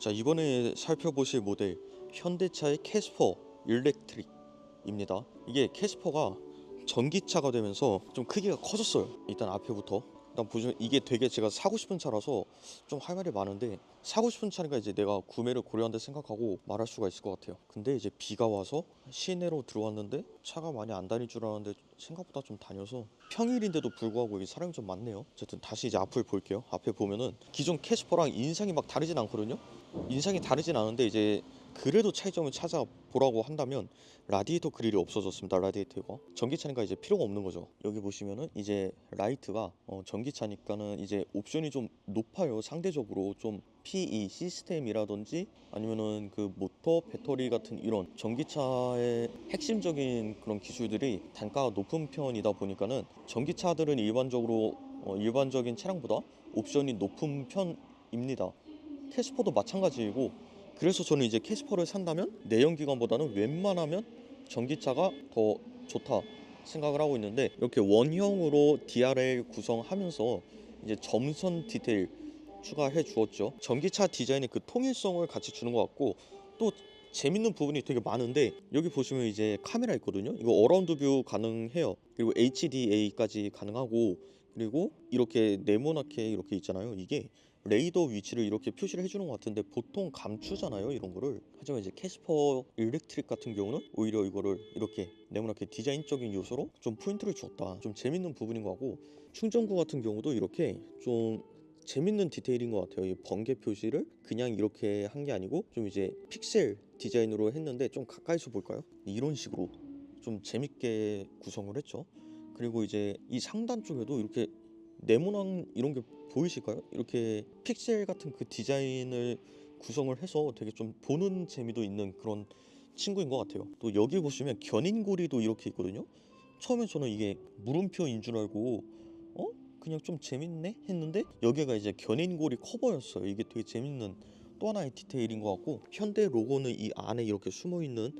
자 이번에 살펴보실 모델 현대차의 캐스퍼 일렉트릭입니다. 이게 캐스퍼가 전기차가 되면서 좀 크기가 커졌어요. 일단 앞에부터 일단 보시면 이게 되게 제가 사고 싶은 차라서 좀 할 말이 많은데 사고 싶은 차니까 이제 내가 구매를 고려한다 생각하고 말할 수가 있을 것 같아요. 근데 이제 비가 와서 시내로 들어왔는데 차가 많이 안 다닐 줄 알았는데 생각보다 좀 다녀서 평일인데도 불구하고 여기 사람이 좀 많네요. 어쨌든 다시 이제 앞을 볼게요. 앞에 보면은 기존 캐스퍼랑 인상이 막 다르진 않거든요. 인상이 다르진 않은데 이제 그래도 차이점을 찾아보라고 한다면 라디에이터 그릴이 없어졌습니다. 라디에이터가 전기차니까 이제 필요가 없는 거죠. 여기 보시면은 이제 라이트가 어, 전기차니까는 이제 옵션이 좀 높아요. 상대적으로 좀 PE 시스템이라든지 아니면은 그 모터 배터리 같은 이런 전기차의 핵심적인 그런 기술들이 단가가 높은 편이다 보니까는 전기차들은 일반적으로 어, 일반적인 차량보다 옵션이 높은 편입니다. 캐스퍼도 마찬가지이고 그래서 저는 이제 캐스퍼를 산다면 내연기관보다는 웬만하면 전기차가 더 좋다 생각을 하고 있는데 이렇게 원형으로 DRL 구성하면서 이제 점선 디테일 추가해 주었죠. 전기차 디자인의 그 통일성을 같이 주는 것 같고 또 재밌는 부분이 되게 많은데 여기 보시면 이제 카메라 있거든요. 이거 어라운드 뷰 가능해요. 그리고 HDA까지 가능하고 그리고 이렇게 네모나게 이렇게 있잖아요. 이게 레이더 위치를 이렇게 표시를 해주는 것 같은데 보통 감추잖아요 이런 거를. 하지만 이제 캐스퍼 일렉트릭 같은 경우는 오히려 이거를 이렇게 네모나게 디자인적인 요소로 좀 포인트를 줬다. 좀 재밌는 부분인 것 같고 충전구 같은 경우도 이렇게 좀 재밌는 디테일인 것 같아요. 이 번개 표시를 그냥 이렇게 한 게 아니고 좀 이제 픽셀 디자인으로 했는데 좀 가까이서 볼까요? 이런 식으로 좀 재밌게 구성을 했죠. 그리고 이제 이 상단 쪽에도 이렇게 네모난 이런 게 보이실까요? 이렇게 픽셀 같은 그 디자인을 구성을 해서 되게 좀 보는 재미도 있는 그런 친구인 것 같아요. 또 여기 보시면 견인고리도 이렇게 있거든요. 처음에 저는 이게 물음표인 줄 알고 어? 그냥 좀 재밌네 했는데 여기가 이제 견인고리 커버였어요. 이게 되게 재밌는 또 하나의 디테일인 것 같고 현대 로고는 이 안에 이렇게 숨어 있는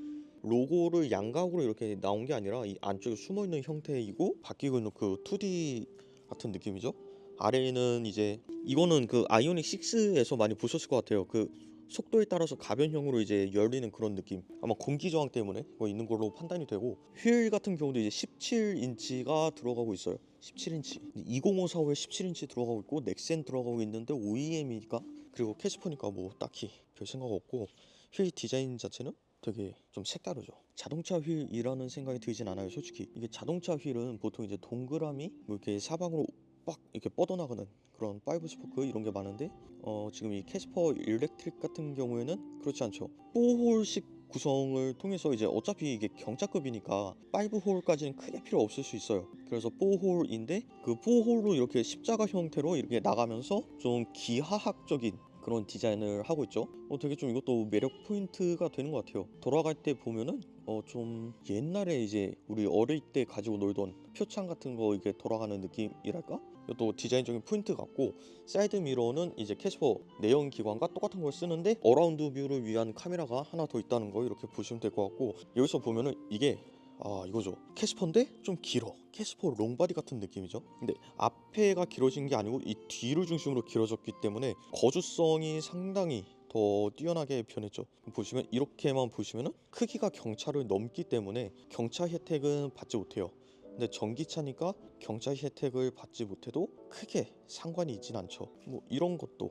로고를 양각으로 이렇게 나온 게 아니라 이 안쪽에 숨어 있는 형태이고 바뀌고 있는 그 2D 같은 느낌이죠. 아래에는 이제 이거는 그 아이오닉 6에서 많이 보셨을 것 같아요. 그 속도에 따라서 가변형으로 이제 열리는 그런 느낌. 아마 공기 저항 때문에 뭐 있는 걸로 판단이 되고 휠 같은 경우도 이제 17인치가 들어가고 있어요. 17인치. 20545에 17인치 들어가고 있고 넥센 들어가고 있는데 OEM이니까 그리고 캐스퍼니까 뭐 딱히 별 생각 없고 휠 디자인 자체는 되게 좀 색다르죠. 자동차 휠이라는 생각이 들진 않아요, 솔직히. 이게 자동차 휠은 보통 이제 동그라미 뭐 이렇게 사방으로 빡 이렇게 뻗어나가는 그런 파이브 스포크 이런 게 많은데 어 지금 이 캐스퍼 일렉트릭 같은 경우에는 그렇지 않죠. 4홀식 구성을 통해서 이제 어차피 이게 경차급이니까 5홀까지는 크게 필요 없을 수 있어요. 그래서 4홀인데 그 4홀로 이렇게 십자가 형태로 이렇게 나가면서 좀 기하학적인 그런 디자인을 하고 있죠. 어, 되게 좀 이것도 매력 포인트가 되는 것 같아요. 돌아갈 때 보면은 어, 좀 옛날에 이제 우리 어릴 때 가지고 놀던 표창 같은 거 이게 돌아가는 느낌이랄까? 이것도 디자인적인 포인트 같고 사이드 미러는 이제 캐스퍼 내연 기관과 똑같은 걸 쓰는데 어라운드 뷰를 위한 카메라가 하나 더 있다는 거 이렇게 보시면 될 것 같고 여기서 보면은 이게 아 이거죠. 캐스퍼인데 좀 길어. 캐스퍼 롱바디 같은 느낌이죠. 근데 앞에가 길어진 게 아니고 이 뒤를 중심으로 길어졌기 때문에 거주성이 상당히 더 뛰어나게 변했죠. 보시면 이렇게만 보시면은 크기가 경차를 넘기 때문에 경차 혜택은 받지 못해요. 근데 전기차니까 경차 혜택을 받지 못해도 크게 상관이 있진 않죠. 뭐 이런 것도.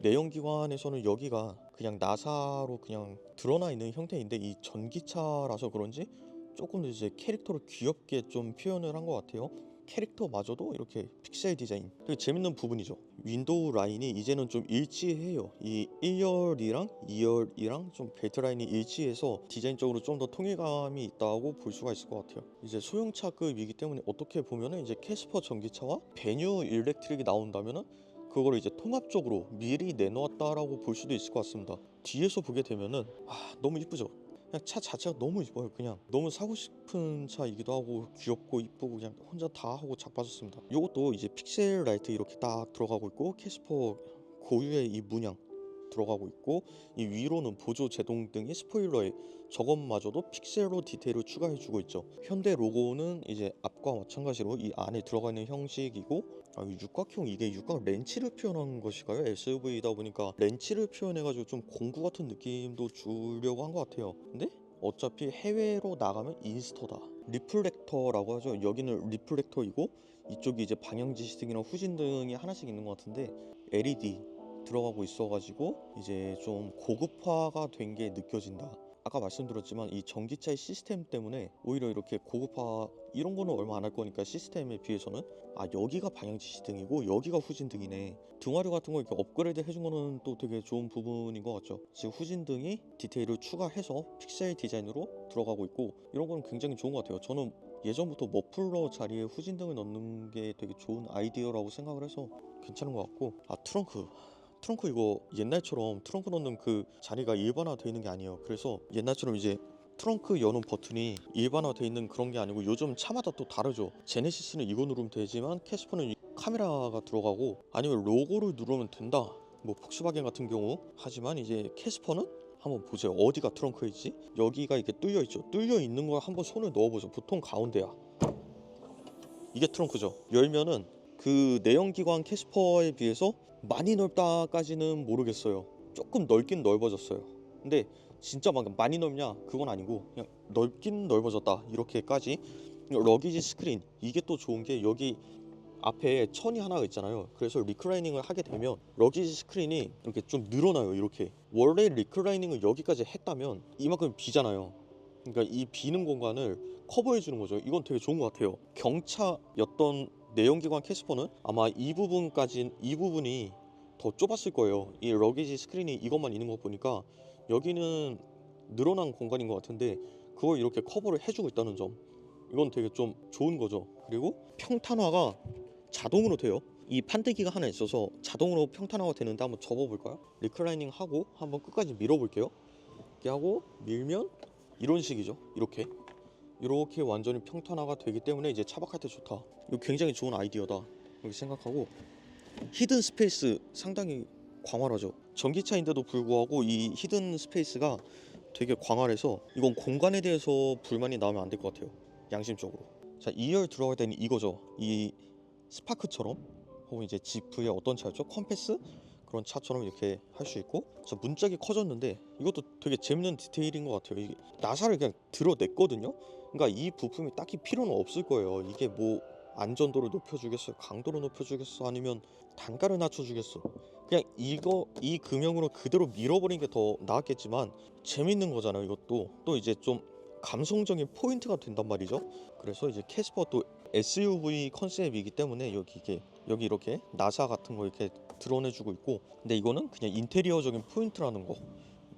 내연기관에서는 여기가 그냥 나사로 그냥 드러나 있는 형태인데 이 전기차라서 그런지 조금 더 이제 캐릭터를 귀엽게 좀 표현을 한 것 같아요. 캐릭터마저도 이렇게 픽셀 디자인 되게 재밌는 부분이죠. 윈도우 라인이 이제는 좀 일치해요. 이 1열이랑 2열이랑 좀 벨트 라인이 일치해서 디자인적으로 좀 더 통일감이 있다고 볼 수가 있을 것 같아요. 이제 소형차급이기 때문에 어떻게 보면은 이제 캐스퍼 전기차와 베뉴 일렉트릭이 나온다면은 그거를 이제 통합적으로 미리 내놓았다라고 볼 수도 있을 것 같습니다. 뒤에서 보게 되면은 아 너무 이쁘죠. 그냥 차 자체가 너무 이뻐요. 그냥 너무 사고 싶은 차이기도 하고 귀엽고 이쁘고 그냥 혼자 다 하고 작빠졌습니다. 이것도 이제 픽셀 라이트 이렇게 딱 들어가고 있고 캐스퍼 고유의 이 문양 들어가고 있고 이 위로는 보조 제동 등의 스포일러에 저것마저도 픽셀로 디테일을 추가해주고 있죠. 현대 로고는 이제 앞과 마찬가지로 이 안에 들어가 있는 형식이고 아, 이 육각형 이게 육각 렌치를 표현한 것일까요? SUV다 보니까 렌치를 표현해가지고 좀 공구 같은 느낌도 주려고 한 것 같아요. 근데 어차피 해외로 나가면 인스터다. 리플렉터라고 하죠. 여기는 리플렉터이고 이쪽이 이제 방향 지시등이랑 후진 등이 하나씩 있는 것 같은데 LED 들어가고 있어가지고 이제 좀 고급화가 된 게 느껴진다. 아까 말씀드렸지만 이 전기차의 시스템 때문에 오히려 이렇게 고급화 이런 거는 얼마 안 할 거니까 시스템에 비해서는 아 여기가 방향 지시 등이고 여기가 후진등이네. 등화류 같은 거 이렇게 업그레이드 해준 거는 또 되게 좋은 부분인 것 같죠. 지금 후진등이 디테일을 추가해서 픽셀 디자인으로 들어가고 있고 이런 거는 굉장히 좋은 것 같아요. 저는 예전부터 머플러 자리에 후진등을 넣는 게 되게 좋은 아이디어라고 생각을 해서 괜찮은 것 같고 아 트렁크 트렁크 이거 옛날처럼 트렁크 넣는 그 자리가 일반화되어 있는 게 아니에요. 그래서 옛날처럼 이제 트렁크 여는 버튼이 일반화되어 있는 그런 게 아니고 요즘 차마다 또 다르죠. 제네시스는 이거 누르면 되지만 캐스퍼는 이 카메라가 들어가고 아니면 로고를 누르면 된다. 뭐 폭스바겐 같은 경우 하지만 이제 캐스퍼는 한번 보세요. 어디가 트렁크이지? 여기가 이렇게 뚫려 있죠. 뚫려 있는 걸 한번 손을 넣어보죠. 보통 가운데야. 이게 트렁크죠. 열면은 그 내연기관 캐스퍼에 비해서 많이 넓다까지는 모르겠어요. 조금 넓긴 넓어졌어요. 근데 진짜 막 많이 넓냐? 그건 아니고 그냥 넓긴 넓어졌다 이렇게까지. 러기지 스크린 이게 또 좋은 게 여기 앞에 천이 하나가 있잖아요. 그래서 리클라이닝을 하게 되면 러기지 스크린이 이렇게 좀 늘어나요. 이렇게 원래 리클라이닝을 여기까지 했다면 이만큼 비잖아요. 그러니까 이 비는 공간을 커버해 주는 거죠. 이건 되게 좋은 것 같아요. 경차였던 내연기관 캐스퍼는 아마 이 부분까지 이 부분이 더 좁았을 거예요. 이 러기지 스크린이 이것만 있는 거 보니까 여기는 늘어난 공간인 것 같은데 그걸 이렇게 커버를 해주고 있다는 점 이건 되게 좀 좋은 거죠. 그리고 평탄화가 자동으로 돼요. 이 판때기가 하나 있어서 자동으로 평탄화가 되는데 한번 접어볼까요? 리클라이닝 하고 한번 끝까지 밀어볼게요. 이렇게 하고 밀면 이런 식이죠. 이렇게 이렇게 완전히 평탄화가 되기 때문에 이제 차박할 때 좋다. 이거 굉장히 좋은 아이디어다. 이렇게 생각하고 히든 스페이스 상당히 광활하죠. 전기차인데도 불구하고 이 히든 스페이스가 되게 광활해서 이건 공간에 대해서 불만이 나오면 안 될 것 같아요. 양심적으로. 자, 2열 들어갈 때는 이거죠. 이 스파크처럼 혹은 이제 지프의 어떤 차였죠? 컴패스 그런 차처럼 이렇게 할 수 있고 자 문짝이 커졌는데 이것도 되게 재밌는 디테일인 것 같아요. 나사를 그냥 드러냈거든요. 그러니까 이 부품이 딱히 필요는 없을 거예요. 이게 뭐 안전도를 높여주겠어요, 강도를 높여주겠어, 아니면 단가를 낮춰주겠어. 그냥 이거 이 금형으로 그대로 밀어버리는 게더 나았겠지만 재밌는 거잖아요. 이것도 또 이제 좀 감성적인 포인트가 된단 말이죠. 그래서 이제 캐스퍼 또 SUV 컨셉이기 때문에 여기 이게 여기 이렇게 나사 같은 거 이렇게 드러내주고 있고 근데 이거는 그냥 인테리어적인 포인트라는 거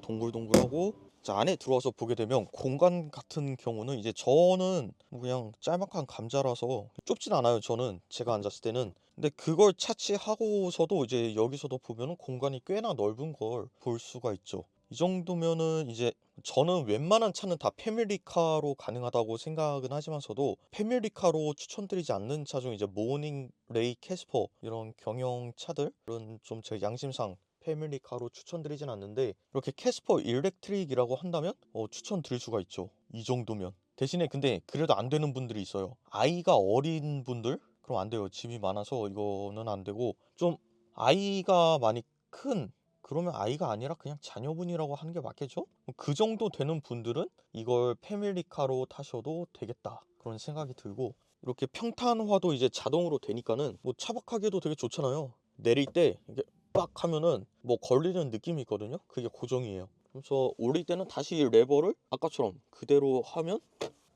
동글동글하고 자 안에 들어와서 보게 되면 공간 같은 경우는 이제 저는 뭐 그냥 짤막한 감자라서 좁진 않아요 저는. 제가 앉았을 때는. 근데 그걸 차치하고서도 이제 여기서도 보면은 공간이 꽤나 넓은 걸 볼 수가 있죠. 이 정도면은 이제 저는 웬만한 차는 다 패밀리카로 가능하다고 생각은 하지만서도 패밀리카로 추천드리지 않는 차 중 이제 모닝 레이 캐스퍼 이런 경영 차들은 좀 제 양심상 패밀리카로 추천드리진 않는데 이렇게 캐스퍼 일렉트릭이라고 한다면? 어, 추천드릴 수가 있죠. 이 정도면. 대신에 근데 그래도 안 되는 분들이 있어요. 아이가 어린 분들? 그럼 안 돼요. 집이 많아서 이거는 안 되고. 좀 아이가 많이 큰? 그러면 아이가 아니라 그냥 자녀분이라고 하는 게 맞겠죠? 그 정도 되는 분들은 이걸 패밀리카로 타셔도 되겠다. 그런 생각이 들고. 이렇게 평탄화도 이제 자동으로 되니까는 뭐 차박하기도 되게 좋잖아요. 내릴 때 이게 빡 하면은 뭐 걸리는 느낌이 있거든요 그게 고정이에요 그래서 올릴 때는 다시 이 레버를 아까처럼 그대로 하면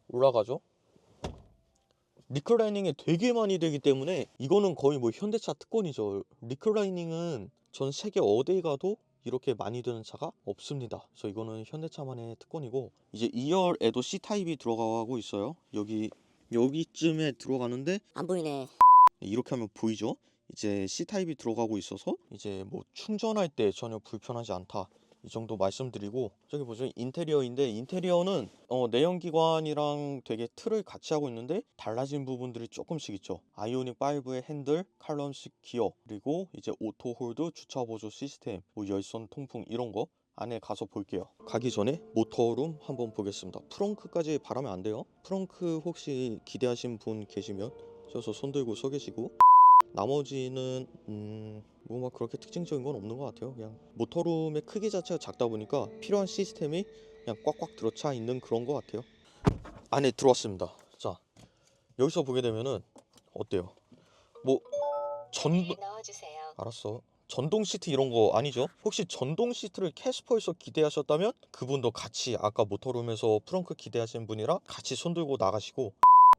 올라가죠 리클라이닝이 되게 많이 되기 때문에 이거는 거의 뭐 현대차 특권이죠 리클라이닝은 전 세계 어디 가도 이렇게 많이 되는 차가 없습니다. 그래서 이거는 현대차만의 특권이고 이제 2열에도 C 타입이 들어가고 있어요. 여기 여기쯤에 들어가는데 안 보이네. 이렇게 하면 보이죠? 이제 C 타입이 들어가고 있어서 이제 뭐 충전할 때 전혀 불편하지 않다. 이 정도 말씀드리고 저기 보시면 인테리어인데 인테리어는 어, 내연기관이랑 되게 틀을 같이 하고 있는데 달라진 부분들이 조금씩 있죠. 아이오닉 5의 핸들, 칼럼식 기어 그리고 이제 오토 홀드 주차 보조 시스템 뭐 열선 통풍 이런 거 안에 가서 볼게요. 가기 전에 모터룸 한번 보겠습니다. 프렁크까지 바라면 안 돼요. 프렁크 혹시 기대하신 분 계시면 저서 손 들고 서 계시고 나머지는 음, 뭐 막 그렇게 특징적인 건 없는 것 같아요. 그냥 모터룸의 크기 자체가 작다 보니까 필요한 시스템이 그냥 꽉꽉 들어차 있는 그런 것 같아요. 안에 들어왔습니다. 자 여기서 보게 되면은 어때요? 뭐 전동 네. 알았어. 전동 시트 이런 거 아니죠? 혹시 전동 시트를 캐스퍼에서 기대하셨다면 그분도 같이 아까 모터룸에서 프렁크 기대하신 분이랑 같이 손 들고 나가시고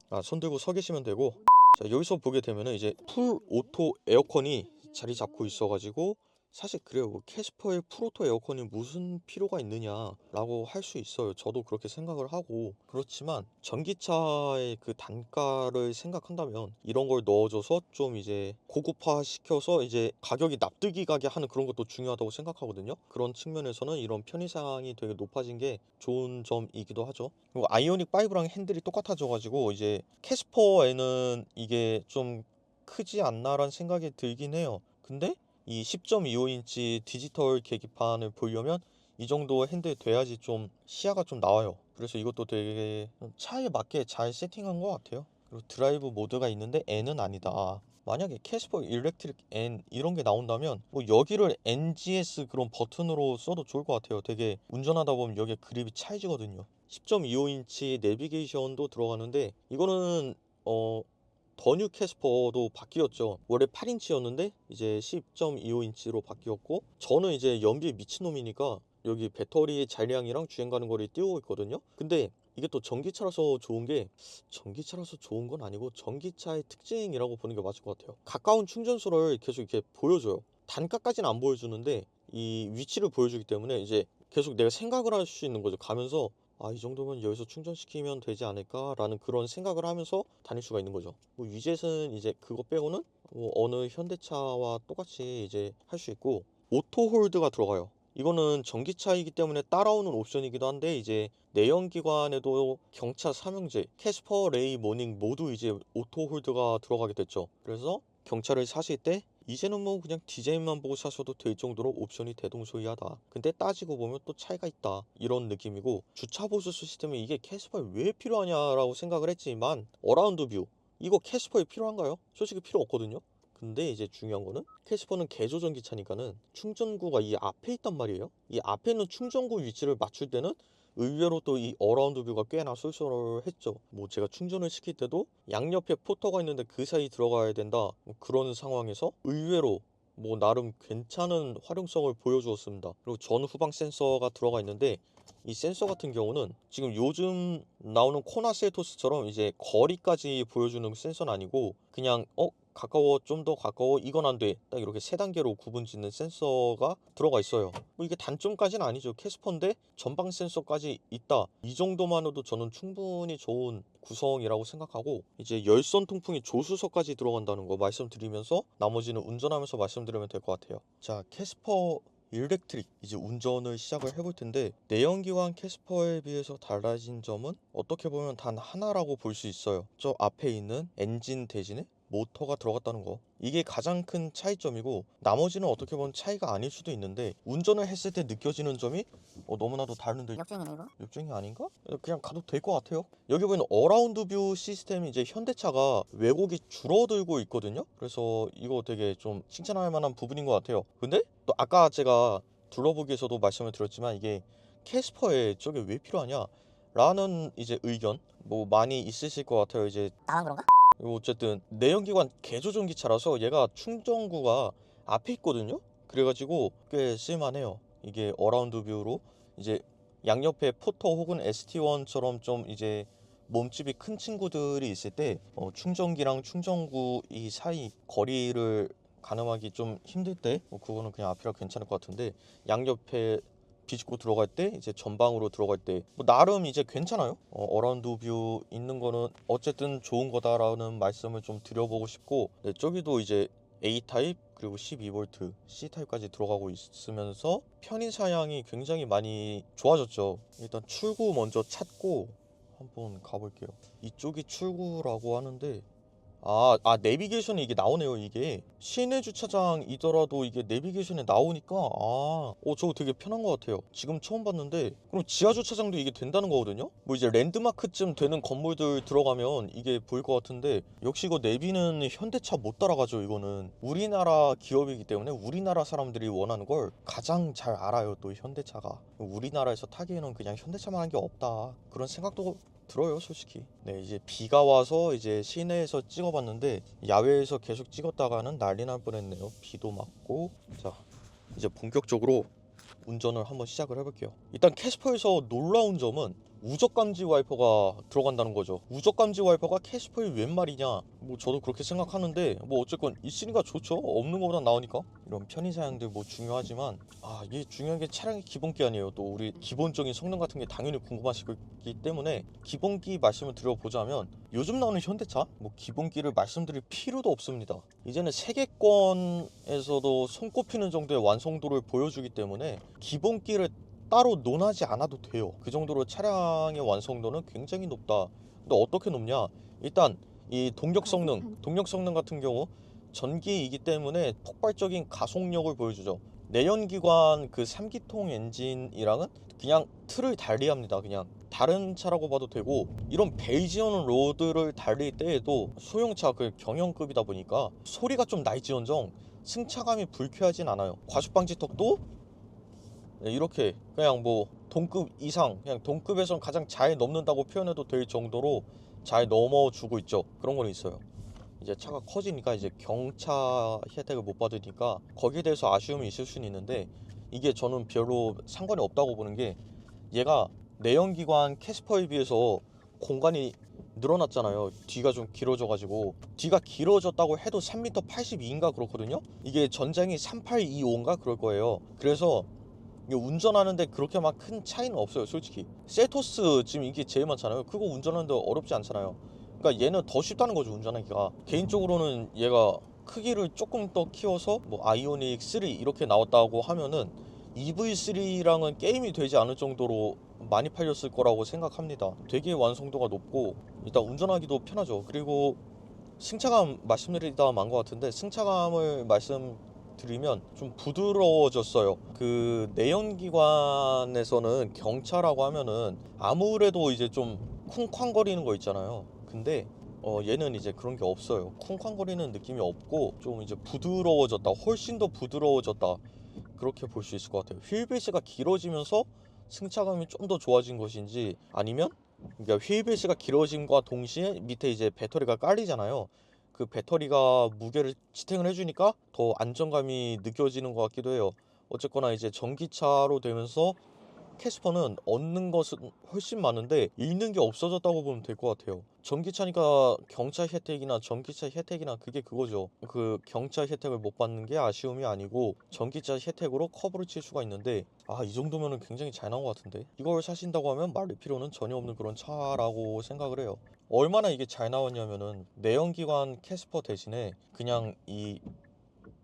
아, 손 들고 서 계시면 되고 자, 여기서 보게 되면은 이제 풀 오토 에어컨이 자리 잡고 있어가지고 사실 그래요. 뭐 캐스퍼의 풀오토 에어컨이 무슨 필요가 있느냐라고 할 수 있어요. 저도 그렇게 생각을 하고 그렇지만 전기차의 그 단가를 생각한다면 이런 걸 넣어줘서 좀 이제 고급화 시켜서 이제 가격이 납득이 가게 하는 그런 것도 중요하다고 생각하거든요. 그런 측면에서는 이런 편의사항이 되게 높아진 게 좋은 점이기도 하죠. 그리고 아이오닉 5랑 핸들이 똑같아져가지고 이제 캐스퍼에는 이게 좀 크지 않나라는 생각이 들긴 해요. 근데 이 10.25인치 디지털 계기판을 보려면 이 정도 핸들 돼야지 좀 시야가 좀 나와요. 그래서 이것도 되게 차에 맞게 잘 세팅한 것 같아요. 그리고 드라이브 모드가 있는데 N은 아니다. 만약에 캐스퍼 일렉트릭 N 이런 게 나온다면 뭐 여기를 NGS 그런 버튼으로 써도 좋을 것 같아요. 되게 운전하다 보면 여기에 그립이 차이지거든요. 10.25인치 내비게이션도 들어가는데 이거는 어 더뉴 캐스퍼도 바뀌었죠. 원래 8인치였는데 이제 10.25인치로 바뀌었고 저는 이제 연비에 미친놈이니까 여기 배터리 잔량이랑 주행 가는 거리 띄우고 있거든요. 근데 이게 또 전기차라서 좋은 게 전기차라서 좋은 건 아니고 전기차의 특징이라고 보는 게 맞을 것 같아요. 가까운 충전소를 계속 이렇게 보여줘요. 단가까지는 안 보여주는데 이 위치를 보여주기 때문에 이제 계속 내가 생각을 할 수 있는 거죠. 가면서 아, 이 정도면 여기서 충전시키면 되지 않을까라는 그런 생각을 하면서 다닐 수가 있는 거죠. 뭐 위젯은 이제 그거 빼고는 뭐 어느 현대차와 똑같이 이제 할 수 있고 오토 홀드가 들어가요. 이거는 전기차이기 때문에 따라오는 옵션이기도 한데 이제 내연기관에도 경차 삼형제, 캐스퍼, 레이, 모닝 모두 이제 오토 홀드가 들어가게 됐죠. 그래서 경차를 사실 때 이제는 뭐 그냥 디자인만 보고 사셔도 될 정도로 옵션이 대동소이하다. 근데 따지고 보면 또 차이가 있다. 이런 느낌이고 주차 보수 시스템이 이게 캐스퍼에 왜 필요하냐라고 생각을 했지만 어라운드 뷰 이거 캐스퍼에 필요한가요? 솔직히 필요 없거든요. 근데 이제 중요한 거는 캐스퍼는 개조전 기차니까는 충전구가 이 앞에 있단 말이에요. 이 앞에 있는 충전구 위치를 맞출 때는 의외로 또 이 어라운드 뷰가 꽤나 쏠쏠했죠. 뭐 제가 충전을 시킬 때도 양옆에 포터가 있는데 그 사이 들어가야 된다. 뭐 그런 상황에서 의외로 뭐 나름 괜찮은 활용성을 보여주었습니다. 그리고 전 후방 센서가 들어가 있는데 이 센서 같은 경우는 지금 요즘 나오는 코나 셀토스처럼 이제 거리까지 보여주는 센서는 아니고 그냥 어 가까워 좀 더 가까워 이건 안 돼. 딱 이렇게 세 단계로 구분 짓는 센서가 들어가 있어요. 뭐 이게 단점까지는 아니죠. 캐스퍼인데 전방 센서까지 있다. 이 정도만으로도 저는 충분히 좋은 구성이라고 생각하고 이제 열선 통풍이 조수석까지 들어간다는 거 말씀드리면서 나머지는 운전하면서 말씀드리면 될 것 같아요. 자, 캐스퍼 일렉트릭 이제 운전을 시작을 해볼 텐데 내연기관 캐스퍼에 비해서 달라진 점은 어떻게 보면 단 하나라고 볼 수 있어요. 저 앞에 있는 엔진 대신에 모터가 들어갔다는 거 이게 가장 큰 차이점이고 나머지는 어떻게 보면 차이가 아닐 수도 있는데 운전을 했을 때 느껴지는 점이 어, 너무나도 다른데 역주행이네 이거. 욕쟁이 아닌가? 그냥 가도 될 것 같아요. 여기 보면 어라운드 뷰 시스템이 이제 현대차가 왜곡이 줄어들고 있거든요. 그래서 이거 되게 좀 칭찬할 만한 부분인 것 같아요. 근데 또 아까 제가 둘러보기에서도 말씀을 드렸지만 이게 캐스퍼에 저게 왜 필요하냐? 라는 이제 의견 뭐 많이 있으실 것 같아요. 이제 나만 그런가? 어쨌든 내연기관 개조전기차라서 얘가 충전구가 앞에 있거든요. 그래가지고 꽤 쓸만해요. 이게 어라운드 뷰로 이제 양옆에 포터 혹은 ST1처럼 좀 이제 몸집이 큰 친구들이 있을 때 어, 충전기랑 충전구 이 사이 거리를 가늠하기 좀 힘들 때 뭐 그거는 그냥 앞이라 괜찮을 것 같은데 양옆에 비집고 들어갈 때 이제 전방으로 들어갈 때 뭐 나름 이제 괜찮아요. 어, 라운드 뷰 있는 거는 어쨌든 좋은 거다라는 말씀을 좀 드려보고 싶고 네, 저기도 이제 A 타입 그리고 12V C 타입까지 들어가고 있으면서 편의 사양이 굉장히 많이 좋아졌죠. 일단 출구 먼저 찾고 한번 가볼게요. 이쪽이 출구라고 하는데 아, 아 내비게이션이 이게 나오네요. 이게 시내 주차장이더라도 이게 내비게이션에 나오니까 아, 어 저거 되게 편한 것 같아요. 지금 처음 봤는데 그럼 지하 주차장도 이게 된다는 거거든요. 뭐 이제 랜드마크쯤 되는 건물들 들어가면 이게 보일 것 같은데 역시 이거 내비는 현대차 못 따라가죠. 이거는 우리나라 기업이기 때문에 우리나라 사람들이 원하는 걸 가장 잘 알아요. 또 현대차가 우리나라에서 타기에는 그냥 현대차만 한 게 없다 그런 생각도 들어요 솔직히. 네 이제 비가 와서 이제 시내에서 찍어봤는데 야외에서 계속 찍었다가는 난리 날 뻔했네요. 비도 맞고. 자 이제 본격적으로 운전을 한번 시작을 해볼게요. 일단 캐스퍼에서 놀라운 점은 우적 감지 와이퍼가 들어간다는 거죠. 우적 감지 와이퍼가 캐스퍼의 웬 말이냐? 뭐 저도 그렇게 생각하는데 뭐 어쨌건 있으니까 좋죠? 없는 거보다 나으니까? 이런 편의 사양들 뭐 중요하지만 아 이게 중요한 게 차량의 기본기 아니에요. 또 우리 기본적인 성능 같은 게 당연히 궁금하시기 때문에 기본기 말씀을 드려보자면 요즘 나오는 현대차 뭐 기본기를 말씀드릴 필요도 없습니다. 이제는 세계권에서도 손꼽히는 정도의 완성도를 보여주기 때문에 기본기를 따로 논하지 않아도 돼요. 그 정도로 차량의 완성도는 굉장히 높다. 근데 어떻게 높냐? 일단 이 동력 성능 동력 성능 같은 경우 전기이기 때문에 폭발적인 가속력을 보여주죠. 내연기관 그 3기통 엔진이랑은 그냥 틀을 달리합니다 그냥. 다른 차라고 봐도 되고 이런 베이지언 로드를 달릴 때에도 소형차 그 경영급이다 보니까 소리가 좀 날지언정 승차감이 불쾌하진 않아요. 과속 방지턱도 네, 이렇게 그냥 뭐 동급 이상 그냥 동급에선 가장 잘 넘는다고 표현해도 될 정도로 잘 넘어주고 있죠. 그런 건 있어요. 이제 차가 커지니까 이제 경차 혜택을 못 받으니까 거기에 대해서 아쉬움이 있을 수는 있는데 이게 저는 별로 상관이 없다고 보는 게 얘가 내연기관 캐스퍼에 비해서 공간이 늘어났잖아요. 뒤가 좀 길어져 가지고. 뒤가 길어졌다고 해도 3m 82인가 그렇거든요? 이게 전장이 3825인가 그럴 거예요. 그래서 운전하는데 그렇게 막 큰 차이는 없어요 솔직히. 세토스 지금 인기 제일 많잖아요. 그거 운전하는데 어렵지 않잖아요. 그러니까 얘는 더 쉽다는 거죠 운전하기가. 개인적으로는 얘가 크기를 조금 더 키워서 뭐 아이오닉 3 이렇게 나왔다고 하면은 EV3랑은 게임이 되지 않을 정도로 많이 팔렸을 거라고 생각합니다. 되게 완성도가 높고 일단 운전하기도 편하죠. 그리고 승차감 말씀드리다 만 것 같은데 승차감을 말씀 드리면 좀 부드러워졌어요. 그 내연기관에서는 경차라고 하면은 아무래도 이제 좀 쿵쾅거리는 거 있잖아요. 근데 어 얘는 이제 그런 게 없어요. 쿵쾅거리는 느낌이 없고 좀 이제 부드러워졌다. 훨씬 더 부드러워졌다. 그렇게 볼 수 있을 것 같아요. 휠베이스가 길어지면서 승차감이 좀 더 좋아진 것인지 아니면 그러니까 휠베이스가 길어짐과 동시에 밑에 이제 배터리가 깔리잖아요 그 배터리가 무게를 지탱을 해주니까 더 안정감이 느껴지는 것 같기도 해요. 어쨌거나 이제 전기차로 되면서 캐스퍼는 얻는 것은 훨씬 많은데 잃는 게 없어졌다고 보면 될 것 같아요. 전기차니까 경차 혜택이나 전기차 혜택이나 그게 그거죠. 그 경차 혜택을 못 받는 게 아쉬움이 아니고 전기차 혜택으로 커브를 칠 수가 있는데 아 이 정도면은 굉장히 잘 나온 것 같은데 이걸 사신다고 하면 말릴 필요는 전혀 없는 그런 차라고 생각을 해요. 얼마나 이게 잘 나왔냐면은 내연기관 캐스퍼 대신에 그냥 이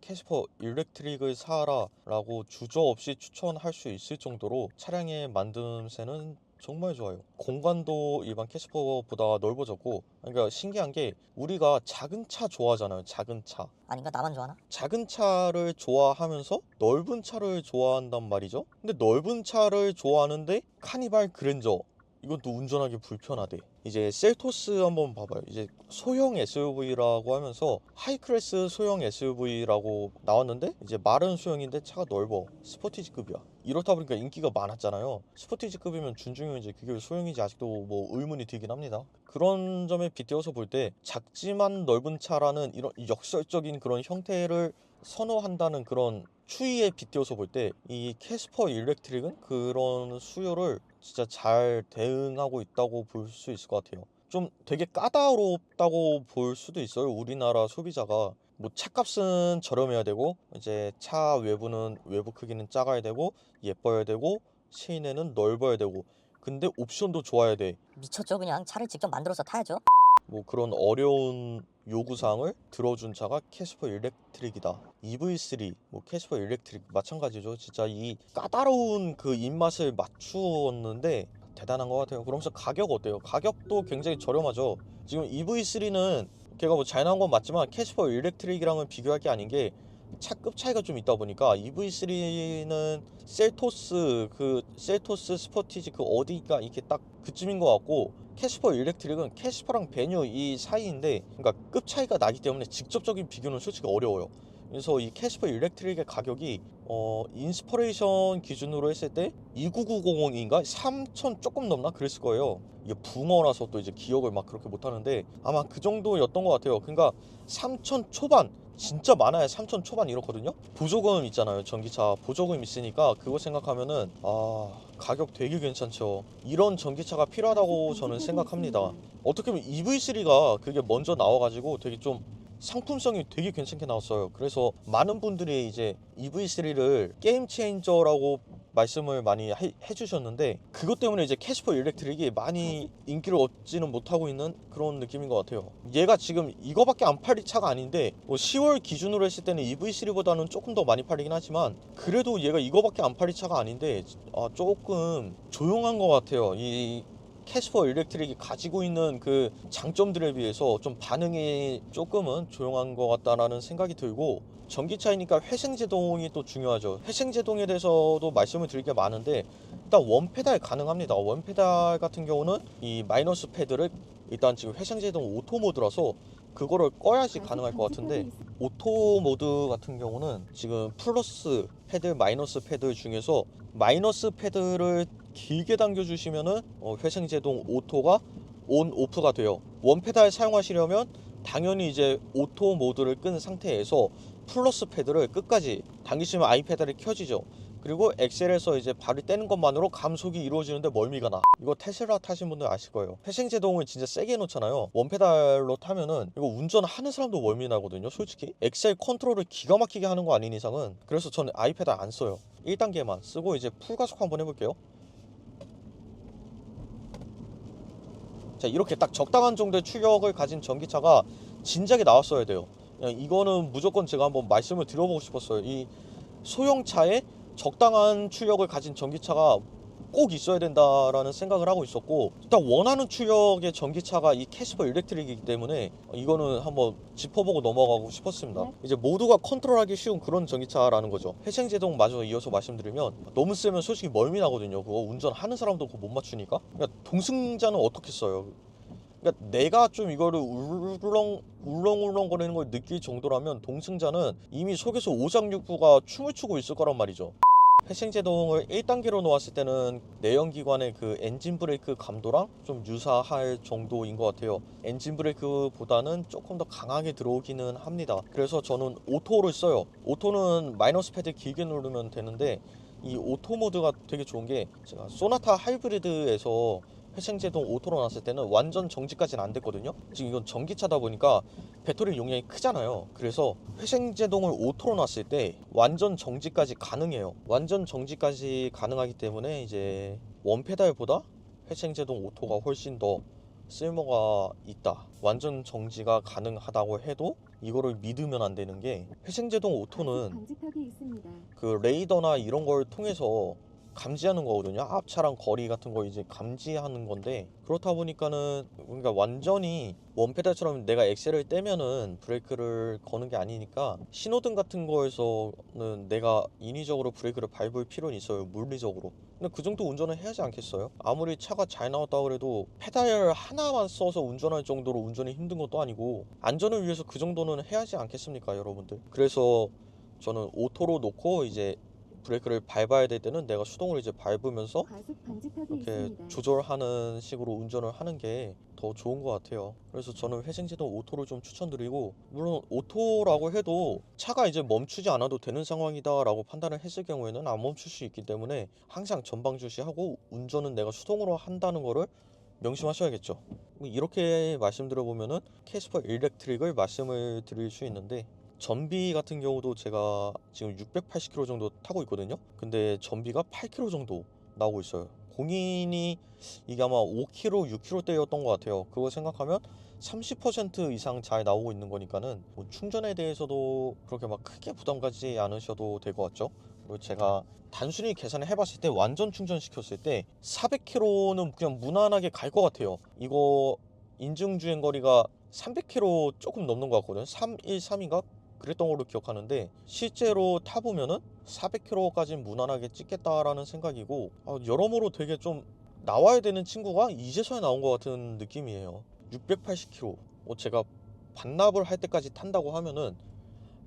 캐스퍼 일렉트릭을 사라 라고 주저없이 추천할 수 있을 정도로 차량의 만듦새는 정말 좋아요. 공간도 일반 캐스퍼보다 넓어졌고 그러니까 신기한 게 우리가 작은 차 좋아하잖아요 작은 차. 아닌가? 나만 좋아하나? 작은 차를 좋아하면서 넓은 차를 좋아한단 말이죠. 근데 넓은 차를 좋아하는데 카니발 그랜저. 이건 또 운전하기 불편하대 이제 셀토스 한번 봐봐요. 이제 소형 SUV라고 하면서 하이클래스 소형 SUV라고 나왔는데 이제 마른 소형인데 차가 넓어. 스포티지급이야. 이렇다 보니까 인기가 많았잖아요. 스포티지급이면 준중형 이제 그게 소형이지 아직도 뭐 의문이 들긴 합니다. 그런 점에 빗대어서 볼 때 작지만 넓은 차라는 이런 역설적인 그런 형태를 선호한다는 그런 추이에 빗대어서 볼 때 이 캐스퍼 일렉트릭은 그런 수요를 진짜 잘 대응하고 있다고 볼 수 있을 것 같아요. 좀 되게 까다롭다고 볼 수도 있어요. 우리나라 소비자가 뭐 차값은 저렴해야 되고 이제 차 외부는 외부 크기는 작아야 되고 예뻐야 되고 시내는 넓어야 되고 근데 옵션도 좋아야 돼. 미쳤죠 그냥 차를 직접 만들어서 타야죠 뭐 그런 어려운 요구사항을 들어준 차가 캐스퍼 일렉트릭이다. EV3, 뭐 캐스퍼 일렉트릭 마찬가지죠. 진짜 이 까다로운 그 입맛을 맞추었는데 대단한 것 같아요. 그러면서 가격 어때요? 가격도 굉장히 저렴하죠. 지금 EV3는 걔가 뭐 잘 나온 건 맞지만 캐스퍼 일렉트릭이랑은 비교할 게 아닌 게 차급 차이가 좀 있다 보니까 EV3는 셀토스 그 셀토스 스포티지 그 어디가 이렇게 딱 그쯤인 것 같고 캐스퍼 일렉트릭은 캐스퍼랑 베뉴 이 사이인데 그러니까 급 차이가 나기 때문에 직접적인 비교는 솔직히 어려워요. 그래서 이 캐스퍼 일렉트릭의 가격이 어 인스퍼레이션 기준으로 했을 때 29990인가 3천 조금 넘나 그랬을 거예요. 이게 붕어라서 또 이제 기억을 막 그렇게 못 하는데 아마 그 정도였던 것 같아요. 그러니까 3천 초반 진짜 많아야 3천 초반 이렇거든요. 보조금 있잖아요. 전기차 보조금 있으니까 그거 생각하면은 아 가격 되게 괜찮죠. 이런 전기차가 필요하다고 저는 생각합니다. 어떻게 보면 EV3가 그게 먼저 나와가지고 되게 좀 상품성이 되게 괜찮게 나왔어요. 그래서 많은 분들이 이제 EV3를 게임 체인저라고 말씀을 많이 해, 해주셨는데 그것 때문에 이제 캐스퍼 일렉트릭이 많이 인기를 얻지는 못하고 있는 그런 느낌인 것 같아요. 얘가 지금 이거밖에 안 팔릴 차가 아닌데 뭐 10월 기준으로 했을 때는 EV3보다는 조금 더 많이 팔리긴 하지만 그래도 얘가 이거밖에 안 팔릴 차가 아닌데 아, 조금 조용한 것 같아요. 이 캐스퍼 일렉트릭이 가지고 있는 그 장점들에 비해서 좀 반응이 조금은 조용한 것 같다라는 생각이 들고 전기차이니까 회생제동이 또 중요하죠. 회생제동에 대해서도 말씀을 드릴 게 많은데 일단 원페달 가능합니다. 원페달 같은 경우는 이 마이너스 패드를 일단 지금 회생제동 오토 모드라서 그거를 꺼야지 가능할 것 같은데 오토 모드 같은 경우는 지금 플러스 패드 마이너스 패드 중에서 마이너스 패드를 길게 당겨 주시면은 어, 회생제동 오토가 온 오프가 돼요 원 페달 사용하시려면 당연히 이제 오토 모드를 끈 상태에서 플러스 패드를 끝까지 당기시면 아이 페달이 켜지죠 그리고 엑셀에서 이제 발을 떼는 것만으로 감속이 이루어지는데 멀미가 나. 이거 테슬라 타신 분들 아실 거예요. 회생 제동을 진짜 세게 해놓잖아요. 원페달로 타면은 이거 운전하는 사람도 멀미 나거든요. 솔직히 엑셀 컨트롤을 기가 막히게 하는 거 아닌 이상은 그래서 저는 아이페달 안 써요. 1단계만 쓰고 이제 풀가속 한번 해볼게요. 자 이렇게 딱 적당한 정도의 출력을 가진 전기차가 진작에 나왔어야 돼요. 이거는 무조건 제가 한번 말씀을 드려보고 싶었어요. 이 소형차에 적당한 출력을 가진 전기차가 꼭 있어야 된다라는 생각을 하고 있었고 일단 원하는 출력의 전기차가 이 캐스퍼 일렉트릭이기 때문에 이거는 한번 짚어보고 넘어가고 싶었습니다. 이제 모두가 컨트롤하기 쉬운 그런 전기차라는 거죠. 회생제동 마저 이어서 말씀드리면 너무 세면 솔직히 멀미 나거든요. 그거 운전하는 사람도 그거 못 맞추니까. 그러니까 동승자는 어떻게 써요? 그러니까 내가 좀 이거를 울렁 울렁울렁 거리는 걸 느낄 정도라면 동승자는 이미 속에서 오장육부가 춤을 추고 있을 거란 말이죠. 회생제동을 1단계로 놓았을 때는 내연기관의 그 엔진 브레이크 감도랑 좀 유사할 정도인 것 같아요. 엔진 브레이크보다는 조금 더 강하게 들어오기는 합니다. 그래서 저는 오토를 써요. 오토는 마이너스 패드 길게 누르면 되는데 이 오토 모드가 되게 좋은 게 제가 소나타 하이브리드에서 회생제동 오토로 놨을 때는 완전 정지까지는 안 됐거든요. 지금 이건 전기차다 보니까 배터리 용량이 크잖아요. 그래서 회생제동을 오토로 놨을 때 완전 정지까지 가능해요. 완전 정지까지 가능하기 때문에 이제 원페달보다 회생제동 오토가 훨씬 더 쓸모가 있다. 완전 정지가 가능하다고 해도 이거를 믿으면 안 되는 게 회생제동 오토는. 그 레이더나 이런 걸 통해서 감지하는 거거든요. 앞차랑 거리 같은 거 이제 감지하는 건데 그렇다 보니까는 그러니까 완전히 원페달처럼 내가 엑셀을 떼면은 브레이크를 거는 게 아니니까 신호등 같은 거에서는 내가 인위적으로 브레이크를 밟을 필요는 있어요. 물리적으로. 근데 그 정도 운전을 해야지 않겠어요? 아무리 차가 잘 나왔다 그래도 페달 하나만 써서 운전할 정도로 운전이 힘든 것도 아니고 안전을 위해서 그 정도는 해야지 않겠습니까, 여러분들? 그래서 저는 오토로 놓고 이제 브레이크를 밟아야 될 때는 내가 수동으로 이제 밟으면서 이렇게. 조절하는 식으로 운전을 하는 게 더 좋은 것 같아요. 그래서 저는 회생제동 오토를 좀 추천드리고 물론 오토라고 해도 차가 이제 멈추지 않아도 되는 상황이다라고 판단을 했을 경우에는 안 멈출 수 있기 때문에 항상 전방 주시하고 운전은 내가 수동으로 한다는 거를 명심하셔야겠죠. 뭐 이렇게 말씀드려 보면은 캐스퍼 일렉트릭을 말씀을 드릴 수 있는데 전비 같은 경우도 제가 지금 680km 정도 타고 있거든요. 근데 전비가 8km 정도 나오고 있어요. 공인이 이게 아마 5kg, 6kg대였던 것 같아요. 그거 생각하면 30% 이상 잘 나오고 있는 거니까는 뭐 충전에 대해서도 그렇게 막 크게 부담 가지지 않으셔도 될 것 같죠. 그리고 제가 단순히 계산을 해봤을 때 완전 충전시켰을 때 400km는 그냥 무난하게 갈 것 같아요. 이거 인증 주행 거리가 300km 조금 넘는 것 같거든요. 313인가 그랬던 걸로 기억하는데 실제로 타보면은 400km까지는 무난하게 찍겠다라는 생각이고 아, 여러모로 되게 좀 나와야 되는 친구가 이제서야 나온 것 같은 느낌이에요. 680km. 뭐 제가 반납을 할 때까지 탄다고 하면은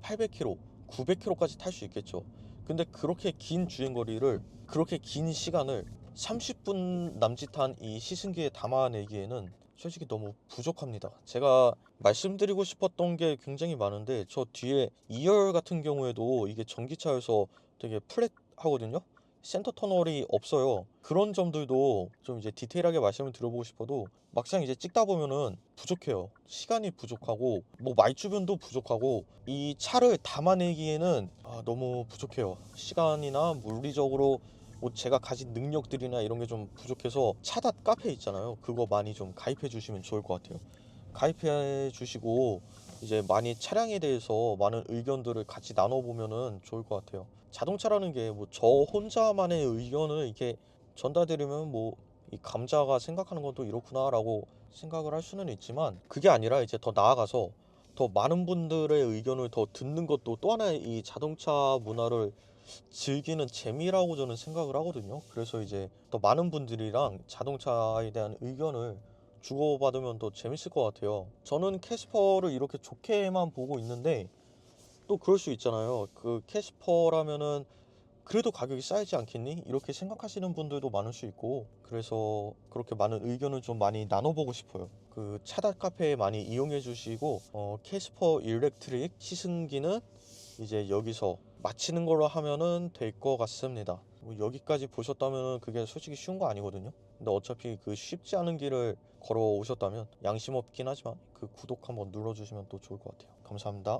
800km, 900km까지 탈 수 있겠죠. 근데 그렇게 긴 주행 거리를 그렇게 긴 시간을 30분 남짓한 이 시승기에 담아내기에는 솔직히 너무 부족합니다. 제가 말씀드리고 싶었던 게 굉장히 많은데 저 뒤에 2열 같은 경우에도 이게 전기차여서 되게 플랫 하거든요. 센터 터널이 없어요. 그런 점들도 좀 이제 디테일하게 말씀을 드려보고 싶어도 막상 이제 찍다 보면은 부족해요. 시간이 부족하고 뭐 말 주변도 부족하고 이 차를 담아내기에는 아, 너무 부족해요. 시간이나 물리적으로 뭐 제가 가진 능력들이나 이런 게 좀 부족해서 차닷 카페 있잖아요. 그거 많이 좀 가입해 주시면 좋을 것 같아요. 가입해 주시고 이제 많이 차량에 대해서 많은 의견들을 같이 나눠보면은 좋을 것 같아요. 자동차라는 게 뭐 저 혼자만의 의견을 이렇게 전달드리면 뭐 이 감자가 생각하는 건또 이렇구나라고 생각을 할 수는 있지만 그게 아니라 이제 더 나아가서 더 많은 분들의 의견을 더 듣는 것도 또 하나의 이 자동차 문화를 즐기는 재미라고 저는 생각을 하거든요. 그래서 이제 더 많은 분들이랑 자동차에 대한 의견을 주고받으면 더 재밌을 것 같아요. 저는 캐스퍼를 이렇게 좋게만 보고 있는데 또 그럴 수 있잖아요. 그 캐스퍼라면은 그래도 가격이 싸지 않겠니? 이렇게 생각하시는 분들도 많을 수 있고 그래서 그렇게 많은 의견을 좀 많이 나눠보고 싶어요. 그 차달 카페 많이 이용해 주시고 어, 캐스퍼 일렉트릭 시승기는 이제 여기서 마치는 걸로 하면은 될 것 같습니다. 뭐 여기까지 보셨다면 그게 솔직히 쉬운 거 아니거든요. 근데 어차피 그 쉽지 않은 길을 걸어 오셨다면 양심 없긴 하지만 그 구독 한번 눌러주시면 또 좋을 것 같아요. 감사합니다.